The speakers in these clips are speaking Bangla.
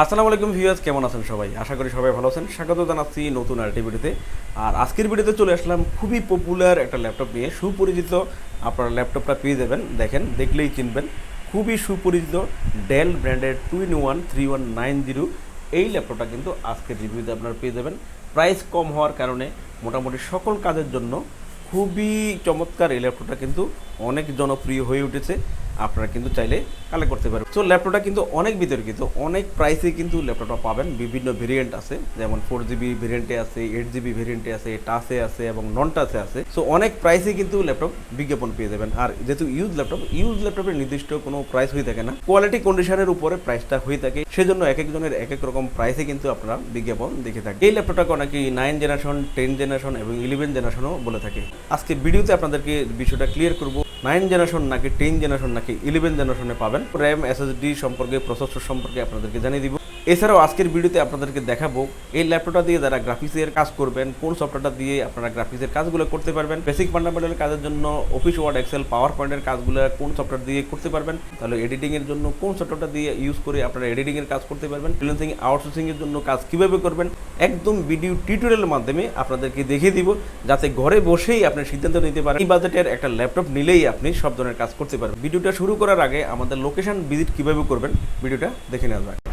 আসসালামু আলাইকুম ভিউয়ার্স, কেমন আছেন সবাই? আশা করি সবাই ভালো আছেন। স্বাগত জানাচ্ছি নতুন আরেকটি ভিডিওতে। আর আজকের ভিডিওতে চলে আসলাম খুবই পপুলার একটা ল্যাপটপ নিয়ে। সুপরিচিত আপনারা ল্যাপটপটা পেয়ে যাবেন। দেখেন, দেখলেই চিনবেন। খুবই সুপরিচিত ডেল ব্র্যান্ডের two in one three one nine zero এই ল্যাপটপটা কিন্তু আজকের রিভিউতে আপনারা পেয়ে যাবেন। প্রাইস কম হওয়ার কারণে মোটামুটি সকল কাজের জন্য খুবই চমৎকার এই ল্যাপটপটা কিন্তু অনেক জনপ্রিয় হয়ে উঠেছে। আপনারা কিন্তু চাইলে কালেক্ট করতে পারবেন। তো ল্যাপটপটা কিন্তু অনেক বিতর্কিত। অনেক প্রাইসে কিন্তু ল্যাপটপটা পাবেন। বিভিন্ন ভেরিয়েন্ট আছে। যেমন ফোর জিবি ভেরিয়েন্টে আছে এইট জিবি ভেরিয়েন্টে আছে টাচে আছে এবং নন টাচে আছে। সো অনেক প্রাইসে কিন্তু ল্যাপটপ বিজ্ঞাপন পেয়ে যাবেন। আর যেহেতু ইউজ ল্যাপটপ ইউজ ল্যাপটপের নির্দিষ্ট কোনো প্রাইস হয়ে থাকে না। কোয়ালিটি কন্ডিশনের উপরে প্রাইসটা হয়ে থাকে। সেজন্য এক একজনের এক এক রকম প্রাইসে কিন্তু আপনারা বিজ্ঞাপন দেখে থাকেন। এই ল্যাপটপটাকে অনেকে নাইন জেনারেশন টেন জেনারেশন এবং ইলেভেন জেনারেশনও বলে থাকে। আজকে ভিডিওতে আপনাদেরকে বিষয়টা ক্লিয়ার করব। নাইন জেনারেশন নাকি টেন জেনারেশন নাকি ইলেভেন জেনারেশনে পাবেন। র্যাম এসএসডি সম্পর্কে প্রসেসর সম্পর্কে আপনাদেরকে জানিয়ে দিব। এছাড়াও আজকের ভিডিওতে আপনাদেরকে দেখাবো, এই ল্যাপটপটা দিয়ে যারা গ্রাফিক্সের কাজ করবেন, কোন সফটওয়্যারটা দিয়ে আপনারা গ্রাফিক্সের কাজগুলো করতে পারবেন বেসিক ফান্ডামেন্টাল কাজের জন্য অফিস ওয়ার্ড এক্সেল পাওয়ার পয়েন্টের কাজগুলো কোন সফটওয়্যার দিয়ে করতে পারবেন, তাহলে এডিটিংয়ের জন্য কোন সফটওয়্যারটা দিয়ে ইউজ করে আপনারা এডিটিংয়ের কাজ করতে পারবেন ফ্রিল্যান্সিং আউটসোর্সিংয়ের জন্য কাজ কীভাবে করবেন, একদম ভিডিও টিউটোরিয়ালের মাধ্যমে আপনাদেরকে দেখিয়ে দিব, যাতে ঘরে বসেই আপনি সিদ্ধান্ত নিতে পারেন, এই বাজেটের একটা ল্যাপটপ নিলেই আপনি সব ধরনের কাজ করতে পারবেন। ভিডিওটা শুরু করার আগে আমাদের লোকেশন ভিজিট কীভাবে করবেন, ভিডিওটা দেখে নেওয়া যাক।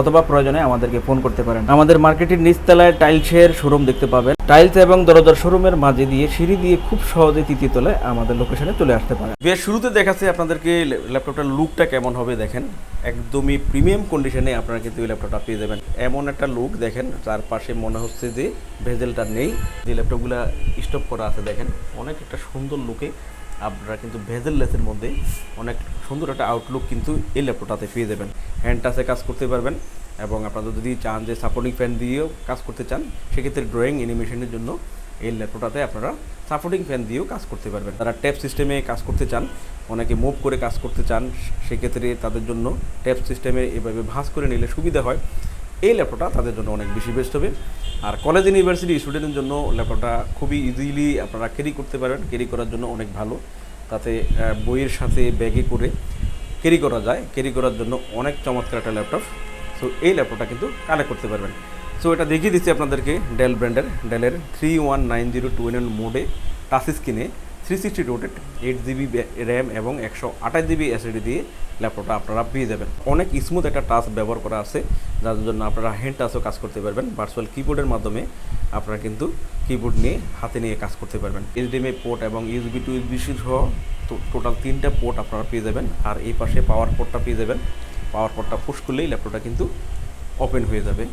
অথবা প্রয়োজনে আমাদেরকে ফোন করতে পারেন। আমাদের মার্কেটের নিচতলায় টাইলসের শোরুম দেখতে পাবেন। টাইলস এবং দরজার শোরুমের মাঝে দিয়ে সিঁড়ি দিয়ে খুব সহজে তৃতীয় তলায় আমাদের লোকেশনে চলে আসতে পারেন। বেশ শুরুতে দেখাচ্ছে আপনাদেরকে ল্যাপটপটার লুকটা কেমন হবে দেখেন। একদমই প্রিমিয়াম কন্ডিশনে আপনারা কিন্তু এই ল্যাপটপটা পেয়ে যাবেন। এমন একটা লুক দেখেন, তার পাশে মনে হচ্ছে যে ভেজেলটা নেই। যে ল্যাপটপগুলো স্টপ করা আছে দেখেন, অনেক একটা সুন্দর লুকে আপনারা কিন্তু ভেজেল লেসের মধ্যে অনেক সুন্দর একটা আউটলুক কিন্তু এই ল্যাপটপটাতে পেয়ে যাবেন। হ্যান্ড টাচে কাজ করতে পারবেন এবং আপনারা যদি চান যে সাপোর্টিং ফ্যান দিয়েও কাজ করতে চান, সেক্ষেত্রে ড্রয়িং অ্যানিমেশনের জন্য এই ল্যাপটপটাতে আপনারা সাপোর্টিং ফ্যান দিয়েও কাজ করতে পারবেন। তারা ট্যাপ সিস্টেমে কাজ করতে চান, অনেকে মুভ করে কাজ করতে চান, সেক্ষেত্রে তাদের জন্য ট্যাপ সিস্টেমে এভাবে ভাঁজ করে নিলে সুবিধা হয়। এই ল্যাপটপটা তাদের জন্য অনেক বেশি বেস্ট হবে। আর কলেজ ইউনিভার্সিটি স্টুডেন্টের জন্য ল্যাপটপটা খুবই ইজিলি আপনারা ক্যারি করতে পারবেন। ক্যারি করার জন্য অনেক ভালো। তাতে বইয়ের সাথে ব্যাগে করে ক্যারি করা যায়। ক্যারি করার জন্য অনেক চমৎকার একটা ল্যাপটপ। সো এই ল্যাপটপটা কিন্তু কালেক্ট করতে পারবেন। সো এটা দেখিয়ে দিচ্ছি আপনাদেরকে ডেল ব্র্যান্ডের ডেলের three one nine zero two in মোডে টাচ স্ক্রিনে three sixty rotated eight GB RAM এবং একশো আঠাশ জিবি এসএডি দিয়ে ল্যাপটপটা আপনারা পেয়ে যাবেন। অনেক স্মুথ একটা টাচ ব্যবহার করা আছে, যার জন্য আপনারা হ্যান্ড টাচও কাজ করতে পারবেন। ভার্চুয়াল কিবোর্ডের মাধ্যমে আপনারা কিন্তু কিবোর্ড নিয়ে হাতে নিয়ে কাজ করতে পারবেন। এইচডিএমআই পোর্ট এবং ইউজবি টু ইউএসবি সহ টোটাল তিনটা পোর্ট আপনারা পেয়ে যাবেন। আর এই পাশে পাওয়ার পোর্টটা পেয়ে যাবেন। পাওয়ার পোর্টটা পুশ করলেই ল্যাপটপটা কিন্তু ওপেন হয়ে যাবে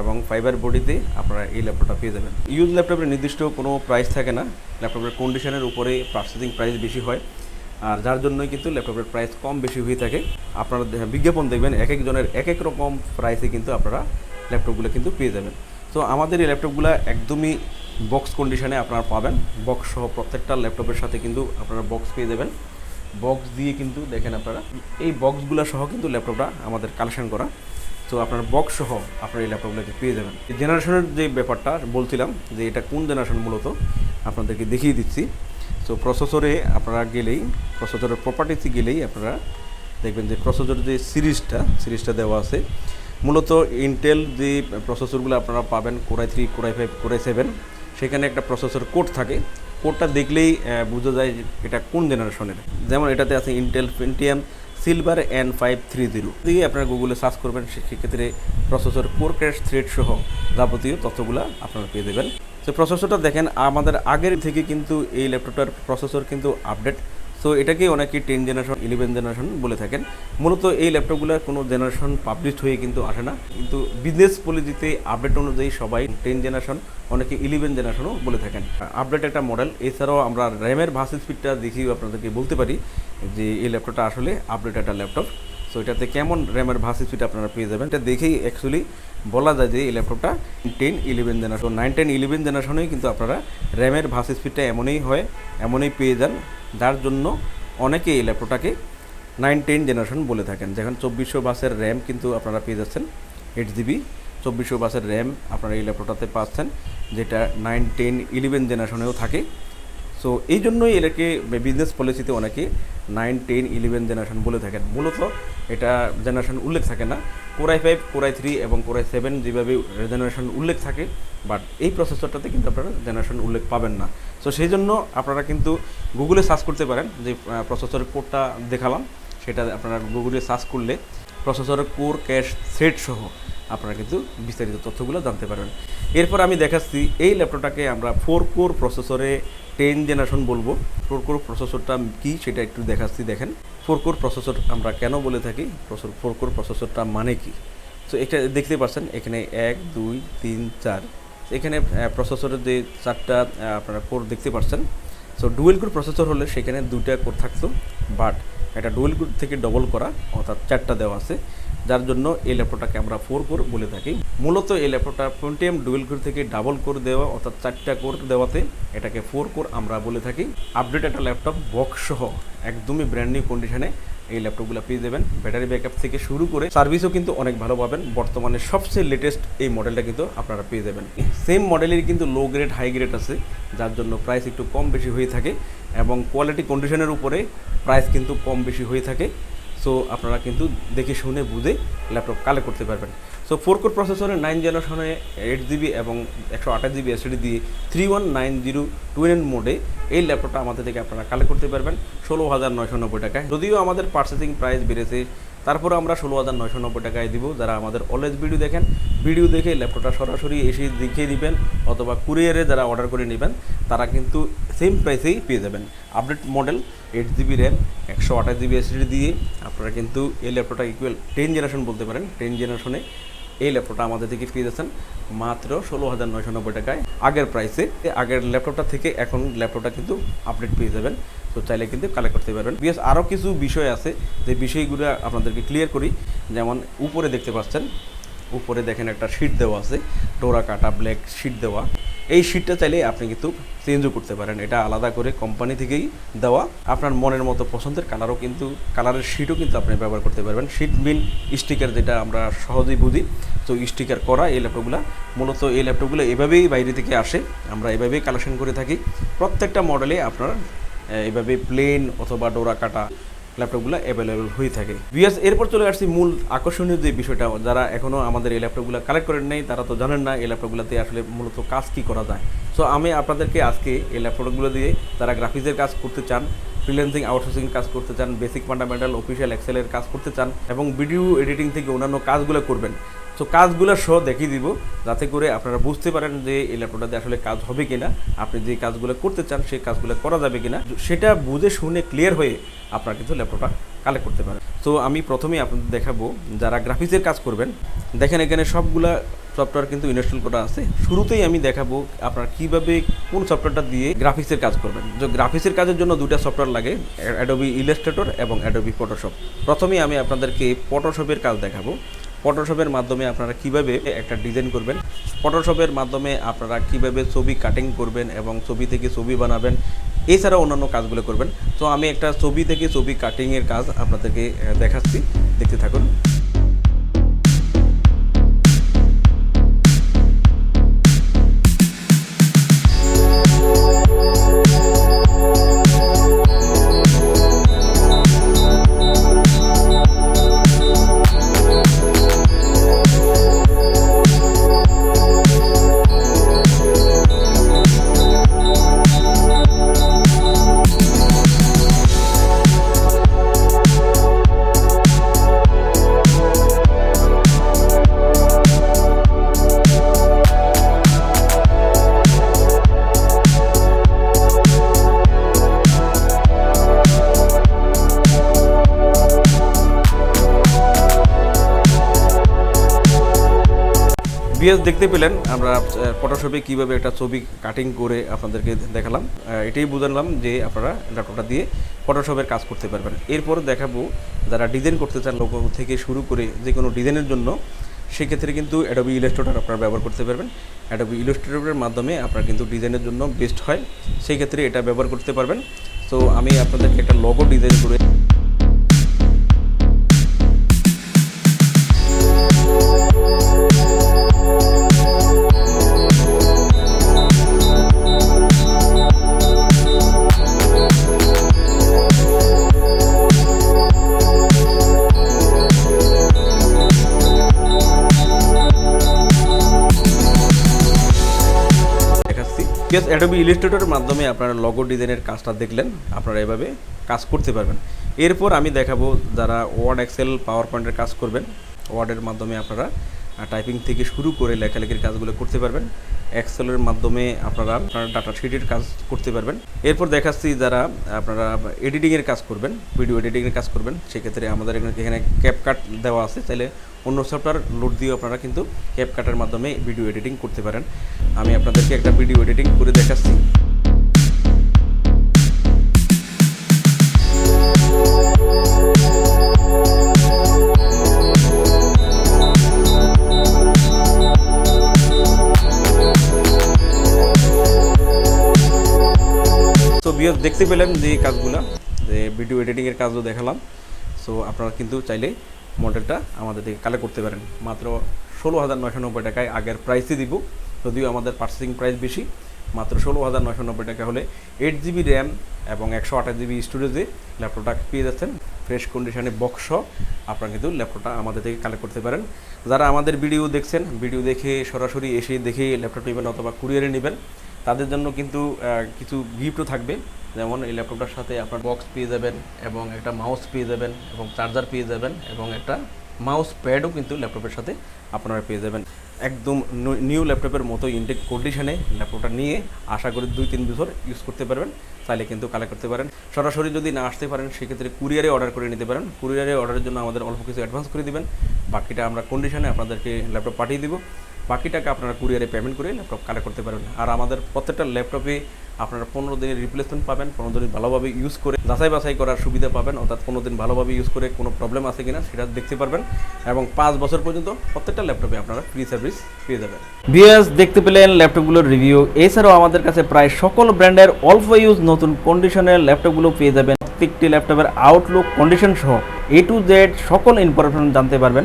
এবং ফাইবার বডিতে আপনারা এই ল্যাপটপটা পেয়ে যাবেন। ইউজ ল্যাপটপের নির্দিষ্ট কোনো প্রাইস থাকে না। ল্যাপটপের কন্ডিশনের উপরে পার্চেসিং প্রাইস বেশি হয়। আর যার জন্যই কিন্তু ল্যাপটপের প্রাইস কম বেশি হয়ে থাকে। আপনারা বিজ্ঞাপন দেখবেন এক একজনের এক এক রকম প্রাইসে কিন্তু আপনারা ল্যাপটপগুলো কিন্তু পেয়ে যাবেন। তো আমাদের এই ল্যাপটপগুলো একদমই বক্স কন্ডিশনে আপনারা পাবেন। বক্স সহ প্রত্যেকটা ল্যাপটপের সাথে কিন্তু আপনারা বক্স পেয়ে যাবেন বক্স দিয়ে কিন্তু দেখেন আপনারা, এই বক্সগুলো সহ কিন্তু ল্যাপটপটা আমাদের কালেকশন করা। তো আপনার বক্স সহ আপনার এই ল্যাপটপগুলোকে পেয়ে যাবেন জেনারেশনের যে ব্যাপারটা বলছিলাম, যে এটা কোন জেনারেশন মূলত, আপনাদেরকে দেখিয়ে দিচ্ছি। তো প্রসেসরে আপনারা গেলেই প্রসেসরের প্রপার্টিতে গেলেই আপনারা দেখবেন যে প্রসেসর যে সিরিজটা সিরিজটা দেওয়া আছে, মূলত ইন্টেল যে প্রসেসরগুলো আপনারা পাবেন core i three core i five core i seven সেখানে একটা প্রসেসর কোড থাকে। কোডটা দেখলেই বোঝা যায় এটা কোন জেনারেশনের যেমন এটাতে আছে Intel Pentium silver N five three zero দিয়ে আপনারা গুগলে সার্চ করবেন সেক্ষেত্রে প্রসেসর কোর ক্র্যাশ থ্রেড সহ যাবতীয় তথ্যগুলো আপনারা পেয়ে দেবেন তো প্রসেসরটা দেখেন, আমাদের আগের থেকে কিন্তু এই ল্যাপটপটার প্রসেসর কিন্তু আপডেট সো এটাকে অনেকে টেন জেনারেশন ইলেভেন জেনারেশন বলে থাকেন। মূলত এই ল্যাপটপগুলোর কোনো জেনারেশন পাবলিশ হয়ে কিন্তু আসে না। কিন্তু বিজনেস পলিসিতে আপডেট অনুযায়ী সবাই টেন জেনারেশন অনেকে ইলেভেন জেনারেশনও বলে থাকেন। আপডেট একটা মডেল এছাড়াও আমরা র্যামের ভার্সেস স্পিডটা দেখিয়ে আপনাদেরকে বলতে পারি যে এই ল্যাপটপটা আসলে আপডেট একটা ল্যাপটপ। সো এটাতে কেমন র্যামের ভাস স্পিড আপনারা পেয়ে যাবেন, এটা দেখেই অ্যাকচুয়ালি বলা যায় যে এই ল্যাপটপটা ten eleven generation nine ten eleven জেনারেশনেই কিন্তু আপনারা র্যামের ভাস স্পিডটা এমনই হয়, এমনই পেয়ে যান, যার জন্য অনেকে এই ল্যাপটপটাকে নাইন টেন জেনারেশন বলে থাকেন। যেখানে চব্বিশশো বাসের র্যাম কিন্তু আপনারা পেয়ে যাচ্ছেন এইট জিবি চব্বিশশো বাসের র্যাম আপনারা এই ল্যাপটপটাতে পাচ্ছেন, যেটা নাইন টেন ইলেভেন জেনারেশনেও থাকে। সো এই জন্যই এটাকে বিজনেস পলিসিতে অনেকে নাইন টেন ইলেভেন জেনারেশন বলে থাকেন। মূলত এটা জেনারেশন উল্লেখ থাকে না। Core i five core i three এবং কোরাই সেভেন যেভাবে জেনারেশন উল্লেখ থাকে বাট এই প্রসেসরটাতে কিন্তু আপনারা জেনারেশন উল্লেখ পাবেন না। সো সেই জন্য আপনারা কিন্তু গুগলে সার্চ করতে পারেন যে প্রসেসরের কোডটা দেখালাম। সেটা আপনারা গুগলে সার্চ করলে প্রসেসরের কোর ক্যাশ সেট সহ আপনারা কিন্তু বিস্তারিত তথ্যগুলো জানতে পারবেন। এরপর আমি দেখাচ্ছি, এই ল্যাপটপটাকে আমরা ফোর কোর প্রসেসরে টেন জেনারেশন বলব। ফোর কোর প্রসেসরটা কী সেটা একটু দেখাচ্ছি, দেখেন। ফোর কোর প্রসেসর আমরা কেন বলে থাকি? ফোর কোর প্রসেসরটা মানে কি? তো এটা দেখতে পাচ্ছেন, এখানে এক, দুই, তিন, চার। এখানে প্রসেসরের যে চারটা আপনারা কোর দেখতে পাচ্ছেন। সো ডুয়েল কোর প্রসেসর হলে সেখানে দুইটা কোর থাকতো, বাট এটা ডুয়েল কোর থেকে ডবল করা, অর্থাৎ চারটা দেওয়া আছে। যার জন্য এই ল্যাপটপটাকে আমরা ফোর কোর বলে থাকি। মূলত এই ল্যাপটপটা পেন্টিএম ডুয়েল কোর থেকে ডাবল কোর দেওয়া, অর্থাৎ চারটা কোর দেওয়াতে এটাকে ফোর কোর আমরা বলে থাকি। আপডেট একটা ল্যাপটপ বক্স সহ, একদমই ব্র্যান্ড নিউ কন্ডিশনে এই ল্যাপটপগুলো পেয়ে যাবেন। ব্যাটারি ব্যাকআপ থেকে শুরু করে সার্ভিসও কিন্তু অনেক ভালো পাবেন। বর্তমানে সবচেয়ে লেটেস্ট এই মডেলটা কিন্তু আপনারা পেয়ে যাবেন। সেম মডেলের কিন্তু লো গ্রেড হাই গ্রেড আছে, যার জন্য প্রাইস একটু কম বেশি হয়ে থাকে এবং কোয়ালিটি কন্ডিশনের উপরে প্রাইস কিন্তু কম বেশি হয়ে থাকে। সো আপনারা কিন্তু দেখে শুনে বুঝে ল্যাপটপ কালেক্ট করতে পারবেন। সো ফোর কোর প্রসেসরে নাইন জেনারেশনে এইট জিবি এবং একশো আঠাশ জিবি এসডি দিয়ে three one nine zero two in মোডে এই ল্যাপটপটা আমাদের থেকে আপনারা কালেক্ট করতে পারবেন, ষোলো হাজার নয়শো নব্বই টাকায়। যদিও আমাদের পার্চেসিং প্রাইস বেড়েছে তারপরে আমরা ষোলো হাজার নয়শো নব্বই টাকায় দিব। যারা আমাদের অলওয়েজ ভিডিও দেখেন ভিডিও দেখে ল্যাপটপটা সরাসরি এসে দেখিয়ে দিবেন অথবা কুরিয়ারে যারা অর্ডার করে নেবেন, তারা কিন্তু সেম প্রাইসেই পেয়ে যাবেন। Update model eight GB RAM একশো আঠাশ জিবি এসডি দিয়ে আপনারা কিন্তু এই ল্যাপটপটা ইকুয়াল টেন জেনারেশন বলতে পারেন টেন জেনারেশনে এই ল্যাপটপটা আমাদের থেকে পেয়ে যাচ্ছেন মাত্র ষোলো হাজার নয়শো নব্বই টাকায়। আগের প্রাইসে আগের ল্যাপটপটা থেকে এখন ল্যাপটপটা কিন্তু আপডেট পেয়ে যাবেন। তো চাইলে কিন্তু কালেক্ট করতে পারবেন। বিএস আরও কিছু বিষয় আছে, যে বিষয়গুলো আপনাদেরকে ক্লিয়ার করি। যেমন উপরে দেখতে পাচ্ছেন উপরে দেখেন একটা শিট দেওয়া আছে, ডোরা কাটা ব্ল্যাক শিট দেওয়া। এই শিটটা চাইলে আপনি কিন্তু চেঞ্জও করতে পারেন। এটা আলাদা করে কোম্পানি থেকেই দেওয়া। আপনার মনের মতো পছন্দের কালারও কিন্তু কালারের শিটও কিন্তু আপনি ব্যবহার করতে পারবেন। শিট মিন স্টিকার যেটা আমরা সহজেই বুঝি। তো স্টিকার করা এই ল্যাপটপগুলো মূলত এই ল্যাপটপগুলো এভাবেই বাইরে থেকে আসে। আমরা এভাবেই কালেকশন করে থাকি। প্রত্যেকটা মডেলে আপনার এভাবে প্লেন অথবা ডোরা কাটা ল্যাপটপগুলো অ্যাভেলেবেল হয়ে থাকে। বিএস এরপর চলে আসছি মূল আকর্ষণীয় যে বিষয়টা, যারা এখনও আমাদের এই ল্যাপটপগুলো কালেক্ট করেন নাই, তারা তো জানেন না এই ল্যাপটপগুলোতে আসলে মূলত কাজ কী করা যায়। সো আমি আপনাদেরকে আজকে এই ল্যাপটপগুলো দিয়ে তারা গ্রাফিক্সের কাজ করতে চান ফ্রিল্যান্সিং আউটসোর্সিং কাজ করতে চান বেসিক ফান্ডামেন্টাল অফিসিয়াল এক্সেলের কাজ করতে চান, এবং ভিডিও এডিটিং থেকে অন্যান্য কাজগুলো করবেন। সো কাজগুলো সহ দেখিয়ে দিব, যাতে করে আপনারা বুঝতে পারেন যে এই ল্যাপটপটাতে আসলে কাজ হবে কিনা, আপনি যে কাজগুলো করতে চান সেই কাজগুলো করা যাবে কিনা। সেটা বুঝে শুনে ক্লিয়ার হয়ে আপনারা কিন্তু ল্যাপটপটা কালেক্ট করতে পারেন। তো আমি প্রথমেই আপনাদের দেখাবো, যারা গ্রাফিক্সের কাজ করবেন, দেখেন এখানে সবগুলা সফটওয়্যার কিন্তু ইনস্টল করা আছে। শুরুতেই আমি দেখাবো আপনারা কীভাবে কোন সফটওয়্যারটা দিয়ে গ্রাফিক্সের কাজ করবেন। যে গ্রাফিক্সের কাজের জন্য দুটা সফটওয়্যার লাগে অ্যাডোবি ইলাস্ট্রেটর এবং অ্যাডোবি ফটোশপ প্রথমেই আমি আপনাদেরকে ফটোশপের কাজ দেখাবো। ফটোশপের মাধ্যমে আপনারা কীভাবে একটা ডিজাইন করবেন? ফটোশপের মাধ্যমে আপনারা কীভাবে ছবি কাটিং করবেন এবং ছবি থেকে ছবি বানাবেন? এছাড়া অন্যান্য কাজগুলো করবেন। তো আমি একটা ছবি থেকে ছবি কাটিংয়ের কাজ আপনাদেরকে দেখাচ্ছি। দেখতে থাকুন। বিএস দেখতে পেলেন, আমরা ফটোশপে কীভাবে একটা ছবি কাটিং করে আপনাদেরকে দেখালাম। এটাই বুঝালাম যে আপনারা ল্যাপটপটা দিয়ে ফটোশপের কাজ করতে পারবেন। এরপর দেখাবো যারা ডিজাইন করতে চান লোগো থেকে শুরু করে যে কোনো ডিজাইনের জন্য, সেক্ষেত্রে কিন্তু অ্যাডোবি ইলাস্ট্রেটর আপনারা ব্যবহার করতে পারবেন। অ্যাডোবি ইলাস্ট্রেটরের মাধ্যমে আপনারা কিন্তু ডিজাইনের জন্য বেস্ট হয়। সেই ক্ষেত্রে এটা ব্যবহার করতে পারবেন। তো আমি আপনাদেরকে একটা লগো ডিজাইন করে প্লাস অ্যাডোবি ইলিস্ট্রেটরের মাধ্যমে আপনারা লগো ডিজাইনের কাজটা দেখলেন। আপনারা এভাবে কাজ করতে পারবেন। এরপর আমি দেখাবো যারা ওয়ার্ড এক্সেল পাওয়ার পয়েন্টের কাজ করবেন। ওয়ার্ডের মাধ্যমে আপনারা টাইপিং থেকে শুরু করে লেখালেখির কাজগুলো করতে পারবেন। এক্সেলের মাধ্যমে আপনারা আপনারা ডাটা শিটের কাজ করতে পারবেন। এরপর দেখাচ্ছি যারা আপনারা এডিটিংয়ের কাজ করবেন ভিডিও এডিটিংয়ের কাজ করবেন, সেক্ষেত্রে আমাদের এখানে ক্যাপকাট দেওয়া আছে। তাহলে অন্য সফটওয়্যার লোড দিয়েও আপনারা কিন্তু ক্যাপকাটের মাধ্যমে ভিডিও এডিটিং করতে পারেন। আমি আপনাদেরকে একটা ভিডিও এডিটিং করে দেখাচ্ছি। তো দেখতে পেলেন যে কাজগুলো, যে ভিডিও এডিটিংয়ের কাজও দেখালাম। সো আপনারা কিন্তু চাইলে মডেলটা আমাদের থেকে কালেক্ট করতে পারেন। মাত্র ষোলো হাজার নয়শো নব্বই টাকায় আগের প্রাইসই দিব, যদিও আমাদের পার্সেসিং প্রাইস বেশি। মাত্র ষোলো হাজার নয়শো নব্বই টাকা হলে এইট জিবি র্যাম এবং একশো আঠাশ জিবি স্টোরেজে ল্যাপটপটা পেয়ে যাচ্ছেন। ফ্রেশ কন্ডিশনে বক্স আপনারা কিন্তু ল্যাপটপটা আমাদের থেকে কালেক্ট করতে পারেন। যারা আমাদের ভিডিও দেখছেন ভিডিও দেখে সরাসরি এসে দেখে ল্যাপটপ নেবেন অথবা কুরিয়ারে নেবেন তাদের জন্য কিন্তু কিছু গিফটও থাকবে। যেমন এই ল্যাপটপটার সাথে আপনার বক্স পেয়ে যাবেন এবং একটা মাউস পেয়ে যাবেন এবং চার্জার পেয়ে যাবেন এবং একটা মাউস প্যাডও কিন্তু ল্যাপটপের সাথে আপনারা পেয়ে যাবেন। একদম নিউ ল্যাপটপের মতো ইনটেক কন্ডিশনে ল্যাপটপটা নিয়ে আশা করি দুই তিন বছর ইউজ করতে পারবেন, চাইলে কিন্তু কালেক্ট করতে পারেন। সরাসরি যদি না আসতে পারেন, সেক্ষেত্রে কুরিয়ারে অর্ডার করে নিতে পারেন। কুরিয়ারে অর্ডারের জন্য আমাদের অল্প কিছু অ্যাডভান্স করে দেবেন। বাকিটা আমরা কন্ডিশনে আপনাদেরকে ল্যাপটপ পাঠিয়ে দিব। বাকি টাকা আপনারা কুরিয়ারে পেমেন্ট করে ল্যাপটপ কালেক্ট করতে পারবেন। আর আমাদের প্রত্যেকটা ল্যাপটপে আপনারা পনেরো দিনের রিপ্লেসমেন্ট পাবেন, পনেরো দিন ভালোভাবে ইউজ করে যাচাই বাছাই করার সুবিধা পাবেন, অর্থাৎ পনেরো দিন ভালোভাবে ইউজ করে কোনো প্রবলেম আছে কিনা সেটা দেখতে পারবেন এবং পাঁচ বছর পর্যন্ত প্রত্যেকটা ল্যাপটপে আপনারা ফ্রি সার্ভিস পেয়ে যাবেন। বিএস দেখতে পেলেন ল্যাপটপগুলোর রিভিউ এছাড়াও আমাদের কাছে প্রায় সকল ব্র্যান্ডের অল্প ইউজ নতুন কন্ডিশনের ল্যাপটপগুলো পেয়ে যাবেন। প্রত্যেকটি ল্যাপটপের আউটলুক কন্ডিশন সহ এ টু জেড সকল ইনফরমেশন জানতে পারবেন।